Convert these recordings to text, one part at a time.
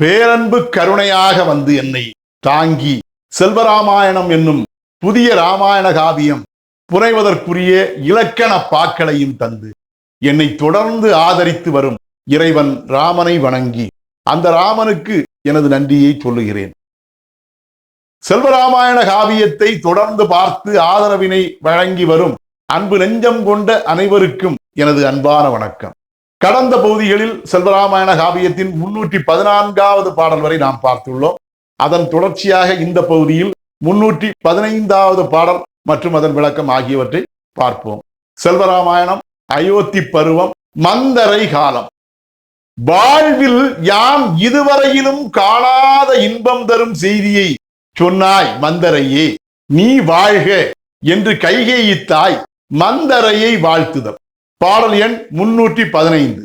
பேரன்பு கருணையாக வந்து என்னை தாங்கி செல்வராமாயணம் என்னும் புதிய ராமாயண காவியம் புனைவதற்குரிய இலக்கண பாக்களையும் தந்து என்னை தொடர்ந்து ஆதரித்து வரும் இறைவன் ராமனை வணங்கி அந்த ராமனுக்கு எனது நன்றியை சொல்லுகிறேன். செல்வராமாயண காவியத்தை தொடர்ந்து பார்த்து ஆதரவினை வழங்கி வரும் அன்பு நெஞ்சம் கொண்ட அனைவருக்கும் எனது அன்பான வணக்கம். கடந்த பகுதிகளில் செல்வராமாயண காவியத்தின் முன்னூற்றி பதினான்காவது பாடல் வரை நாம் பார்த்துள்ளோம். அதன் தொடர்ச்சியாக இந்த பகுதியில் முன்னூற்றி பதினைந்தாவது பாடல் மற்றும் அதன் விளக்கம் ஆகியவற்றை பார்ப்போம். செல்வராமாயணம் அயோத்தி பருவம் மந்தரை காலம். வாழ்வில் யாம் இதுவரையிலும் காணாத இன்பம் தரும் செய்தியை சொன்னாய் மந்தரையே. நீ வாழ்க என்று கைகேயித்தாய் மந்தரையை வாழ்த்துதல். பாடல் எண் முன்னூற்றி பதினைந்து.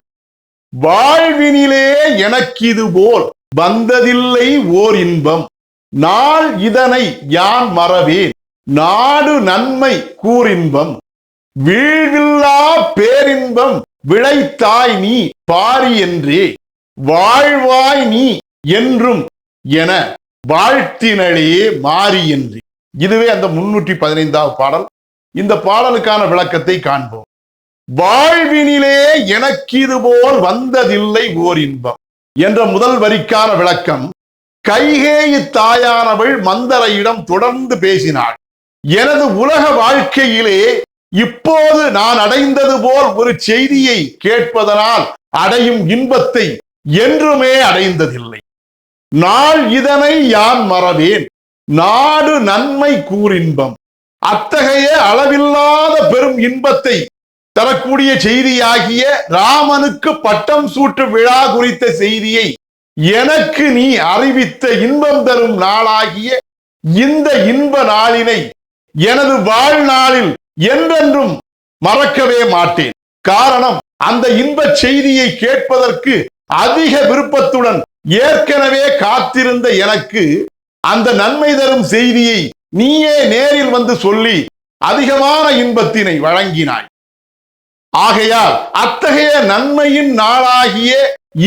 வாழ்வினிலே எனக்கிது போல் வந்ததில்லை ஓர் இன்பம். நாள் இதனை யான் மறவேன்? நாடு நன்மை கூறின்பம். வீழ்வில்லா பேரின்பம் விளைத்தாய் நீ பாரி என்றே. வாழ்வாய் நீ என்றும் என வாழ்த்தினளே மாறி என்று. இதுவே அந்த முன்னூற்றி பதினைந்தாவது பாடல். இந்த பாடலுக்கான விளக்கத்தை காண்போம். வாழ்வினிலே எனக்கு இது போல் வந்ததில்லை ஓர் இன்பம். என்ற முதல் வரிக்கான விளக்கம் கைகேயி தாயானவள் மந்தரையிடம் தொடர்ந்து பேசினாள். எனது உலக வாழ்க்கையிலே இப்போது நான் அடைந்தது போல் ஒரு செய்தியை கேட்பதனால் அடையும் இன்பத்தை என்றுமே அடைந்ததில்லை. நாள் இதனை யான் மறவேன்? நாடு நன்மை கூறின்பம். அத்தகைய அளவில்லாத பெரும் இன்பத்தை தரக்கூடிய செய்தியாகிய ராமனுக்கு பட்டம் சூட்டு விழா குறித்த செய்தியை எனக்கு நீ அறிவித்த இன்பம் தரும் நாளாகிய இந்த இன்ப நாளினை எனது வாழ்நாளில் என்றென்றும் மறக்கவே மாட்டேன். காரணம் அந்த இன்ப செய்தியை கேட்பதற்கு அதிக விருப்பத்துடன் ஏற்கனவே காத்திருந்த எனக்கு அந்த நன்மை தரும் செய்தியை நீயே நேரில் வந்து சொல்லி அதிகமான இன்பத்தினை வழங்கினாய். ஆகையால் அத்தகைய நன்மையின் நாளாகிய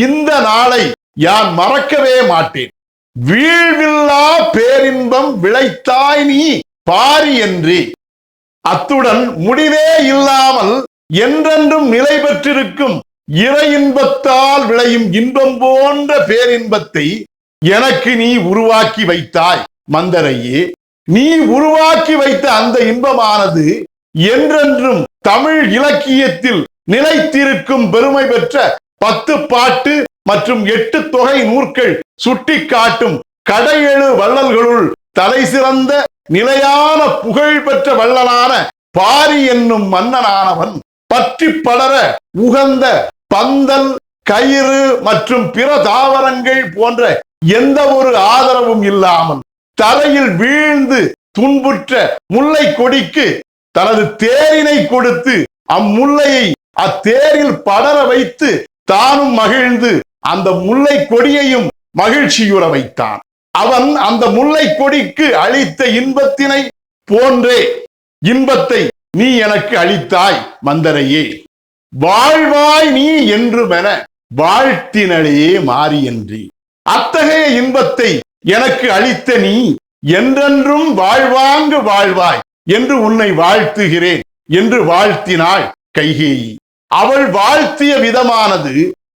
இந்த நாளை யான் மறக்கவே மாட்டேன். வீழ்வில்லா பேரின்பம் விளைத்தாய் நீ பாரி என்று. அத்துடன் முடிவே இல்லாமல் என்றென்றும் நிலை பெற்றிருக்கும் இறை இன்பத்தால் விளையும் இன்பம் போன்ற பேரின்பத்தை எனக்கு நீ உருவாக்கி வைத்தாய். மந்தரையே நீ உருவாக்கி வைத்த அந்த இன்பமானது என்றென்றும் தமிழ் இலக்கியத்தில் நிலைத்திருக்கும் பெருமை பெற்ற பத்து பாட்டு மற்றும் எட்டு தொகை நூற்கள் சுட்டி காட்டும் கடையெழு வள்ளல்களுள் தலை சிறந்த நிலையான புகழ் பெற்ற வள்ளலான பாரி என்னும் மன்னனானவன் பற்றி படர உகந்த பந்தல் கயிறு மற்றும் பிற தாவரங்கள் போன்ற எந்த ஒரு ஆதரவும் இல்லாமல் தரையில் வீழ்ந்து துன்புற்ற முல்லை கொடிக்கு தனது தேரினை கொடுத்து அம்முல்லையை அத்தேரில் படர வைத்து தானும் மகிழ்ந்து அந்த முல்லை கொடியையும் மகிழ்ச்சியுற வைத்தான். அவன் அந்த முல்லை கொடிக்கு அளித்த இன்பத்தினை போன்றே இன்பத்தை நீ எனக்கு அளித்தாய் மந்தரையே வாழ்வாய் நீ என்றுமென வாழ்த்தினளே மாறி என்று அத்தகைய இன்பத்தை எனக்கு அளித்த நீ என்றென்றும் வாழ்வாங்கு வாழ்வாய். என்று உன்னை வாழ்த்துகிறேன் என்று வாழ்த்தினாள் கைகேயி. அவள் வாழ்த்திய விதமானது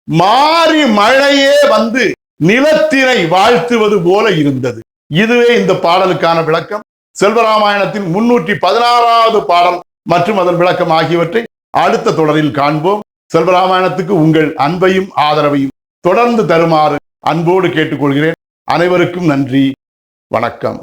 மாறி மழையே வந்து நிலத்தினை வாழ்த்துவது போல இருந்தது. இதுவே இந்த பாடலுக்கான விளக்கம். செல்வராமாயணத்தின் முன்னூற்றி பதினாறாவது பாடல் மற்றும் அதன் விளக்கம் ஆகியவற்றை அடுத்த தொடரில் காண்போம். செல்வராமாயணத்துக்கு உங்கள் அன்பையும் ஆதரவையும் தொடர்ந்து தருமாறு அன்போடு கேட்டுக்கொள்கிறேன். அனைவருக்கும் நன்றி. வணக்கம்.